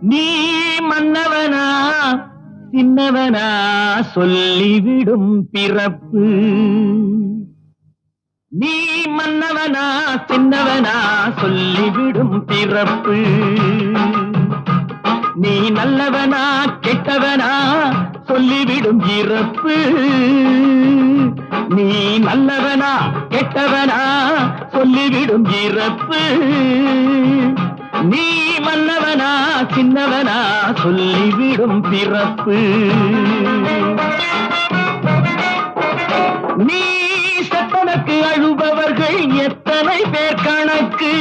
நீ மன்னவனா சின்னவனா சொல்லிவிடும் பிறப்பு. நீ மன்னவனா சின்னவனா சொல்லிவிடும் பிறப்பு. நீ நல்லவனா கெட்டவனா சொல்லிவிடும் இறப்பு. நீ நல்லவனா கெட்டவனா சொல்லிவிடும் இறப்பு. நீ மன்னவனா சின்னவனா சொல்லிவிடும் பிறப்பு. நீ செத்தனக்கு அழுபவர்கள் எத்தனை பேர் கணக்கு?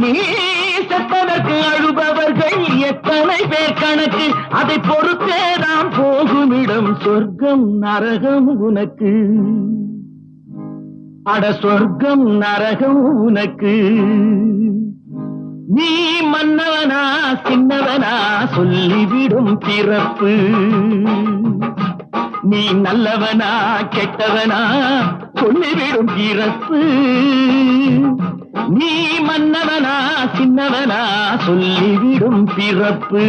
நீ செத்ததற்கு அழுபவர்கள் எத்தனை பேர் கணக்கு? அதை பொறுத்தே நாம் போகுமிடம் சொர்க்கம் நரகம் உனக்கு. அட சொர்க்கம் நரகம் உனக்கு. சின்னவனா சொல்லிவிடும் பிறப்பு. நீ நல்லவனா கெட்டவனா சொல்லிவிடும் பிறப்பு. நீ மன்னவனா சின்னவனா சொல்லிவிடும் பிறப்பு.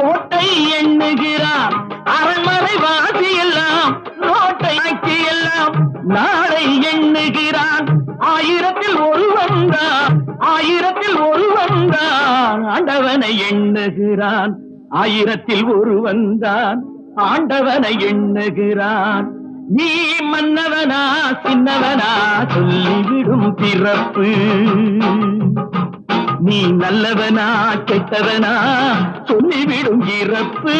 ஓட்டை எண்ணுகிறான் அரண்மனை வாசி எல்லாம் நோட்டை ஆட்சி எல்லாம் நாளை எண்ணுகிறான் ஆயிரத்தில் ஒருவன் தான் ஆயிரத்தில் ஒருவன் தான் ஆண்டவனை எண்ணுகிறான் ஆயிரத்தில் ஒருவன் தான் ஆண்டவனை எண்ணுகிறான் நீ மன்னவனா சின்னவனா சொல்லிவிடும் பிறப்பு. நீ நல்லவனா கெட்டவனா சொல்லிவிடும் இறப்பு.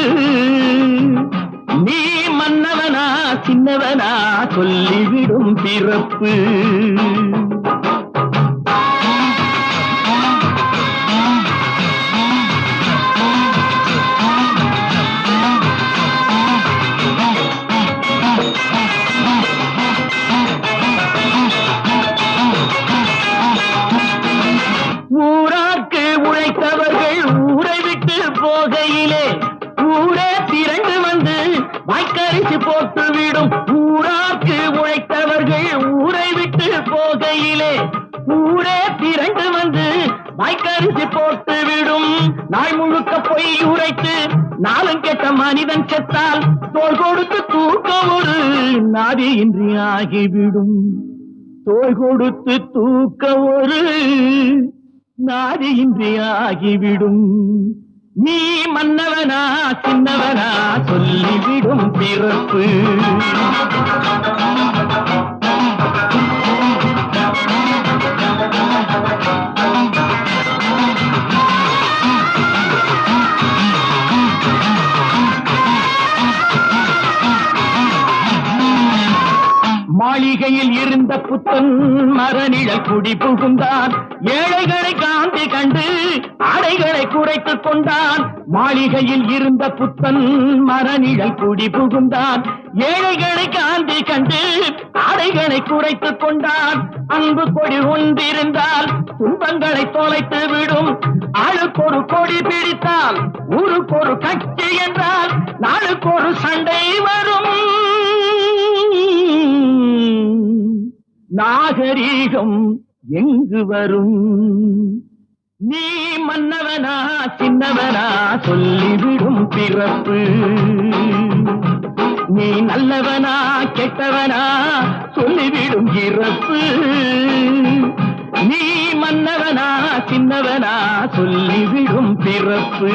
நீ மன்னவனா சின்னவனா சொல்லிவிடும் பிறப்பு. ஊரை விட்டு போகையிலே. ஊரே திரண்டு வந்து வாய்க்கரிசி போட்டு விடும். நாய் முழுக்க பொய் உரைத்து நாளும் கெட்ட மனிதன் செத்தால் தோல் கொடுத்து தூக்க ஒரு நாதியின்றி ஆகிவிடும். தோல் கொடுத்து தூக்க ஒரு நாதியின்றி ஆகிவிடும். நீ மன்னவனா சின்னவனா சொல்லிவிடும் பிறப்பு. மாளிகையில் இருந்த புத்தன் மரநிழல் குடி புகுந்தான். ஏழைகளை காந்தி கண்டு அடைகளை குறைத்துக் கொண்டான். மாளிகையில் இருந்த புத்தன் மரநிழல் குடி புகுந்தான். ஏழைகளை காந்தி கண்டு அடைகளை குறைத்துக் கொண்டான். அன்பு கொடி ஒன்றிருந்தால் துன்பங்களை தொலைத்து விடும். ஆளுக்கொரு கொடி பிடித்தால் ஊருக்கொரு கட்சி என்றால் நாளுக்கொரு சண்டை வரும். நாகரீகம் எங்கு வரும்? நீ மன்னவனா சின்னவனா சொல்லிவிடும் பிறப்பு. நீ நல்லவனா கெட்டவனா சொல்லிவிடும் இறப்பு. நீ மன்னவனா சின்னவனா சொல்லிவிடும் பிறப்பு.